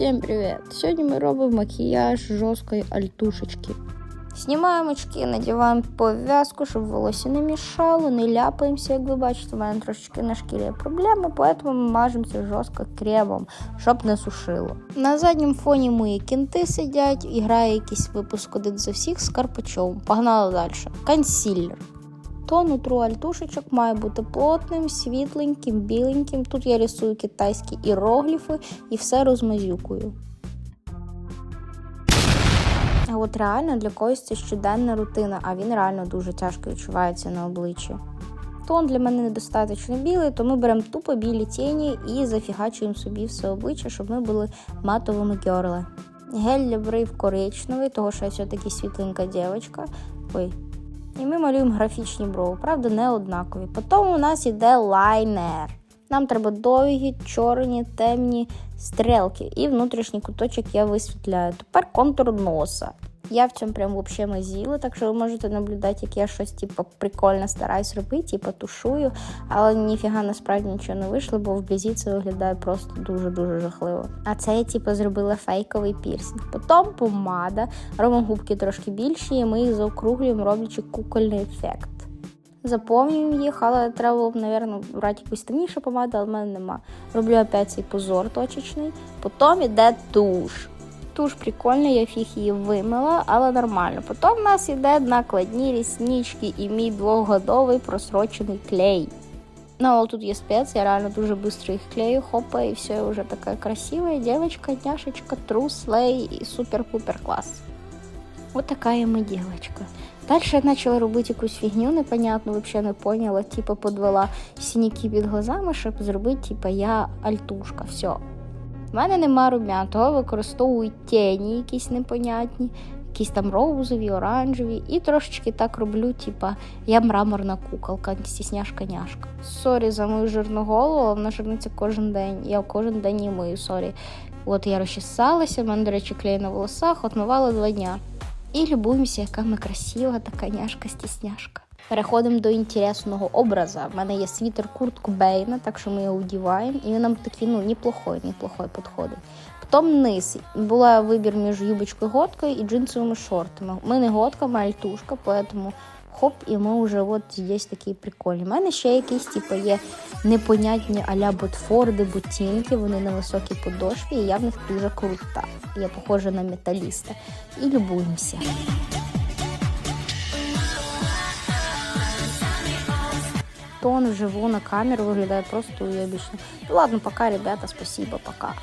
Всем привет! Сьогодні ми робимо макіяж жорсткої альтушечки. Знімаємо очки, надіваємо пов'язку, щоб волосся не мішало, не ляпаємося, як ви бачите, у мене трошечки на шкірі проблеми, тому ми мажемося жорстко кремом, щоб не сушило. На задньому фоні мої кінти сидять і грає якийсь випуск один за всіх з Карпачовим. Погнали далі. Консілер. Тон утру альтушечок має бути плотним, світленьким, біленьким. Тут я рисую китайські іерогліфи і все розмазюкую. А от реально для когось це щоденна рутина, а він реально дуже тяжко відчувається на обличчі. Тон для мене недостатньо білий, то ми беремо тупо білі тіні і зафігачуємо собі все обличчя, щоб ми були матовими герли. Гель для брив коричневий, того що я все-таки світленька дівчинка. Ой. І ми малюємо графічні брови, правда, не однакові. Потім у нас іде лайнер. Нам треба довгі, чорні, темні стрілки. І внутрішній куточок я висвітляю. Тепер контур носа. Я в цьому прям взагалі мазіла, так що ви можете наблюдати, як я щось типу, прикольно стараюсь робити, типу, тушую, але ніфіга насправді нічого не вийшло, бо вблизі це виглядає просто дуже-дуже жахливо. А це я типу, зробила фейковий пірсинг. Потім помада, робимо губки трошки більші, і ми їх заокруглюємо, роблячи кукольний ефект. Заповнюємо їх, але треба було б, мабуть, брати якусь темнішу помаду, але в мене нема. Роблю опять цей позор точечний. Потім йде туш. Туш прикольна, я фіг її вимила, але нормально. Потім в нас йде накладні ріснички і мій двохгодовий просрочений клей. Ну, але тут є спец, я реально дуже швидко їх клею, хопа, і все, я вже така красива дівчинка, няшечка, трус, лей і супер-пупер клас. От така я ми дівчинка. Далі я почала робити якусь фігню, непонятну, взагалі не поняла. Типу подвела синяки під глазами, щоб зробити, типу, я альтушка. Все. В мене нема румян, того використовую тіні якісь непонятні, якісь там розові, оранжеві. І трошечки так роблю, типа я мраморна куколка, стісняшка-няшка. Сорі за мою жирну голову, але вона жирниться кожен день. Я кожен день її мию, сорі. От я розчесалася, в мене, до речі, клей на волосах, отмивала два дня. І любуємося, яка ми красива, така няшка-стісняшка. Переходимо до інтересного образу. В мене є світер куртку Бейна, так що ми його одіваємо, і він нам такий ну, неплохой, неплохой підходить. Потім низ. Була вибір між юбочкою готкою і джинсовими шортами. Ми не готка, ми альтушка, поэтому хоп, і ми вже от здесь такі прикольні. У мене ще якісь типу, є непонятні а-ля ботфорди, ботинки, вони на високій подошві, і я в них дуже крута. Я похожа на металіста. І любуємося. Тон вживу на камеру выглядает просто уебищно. Ну ладно, пока, ребята, спасибо, пока.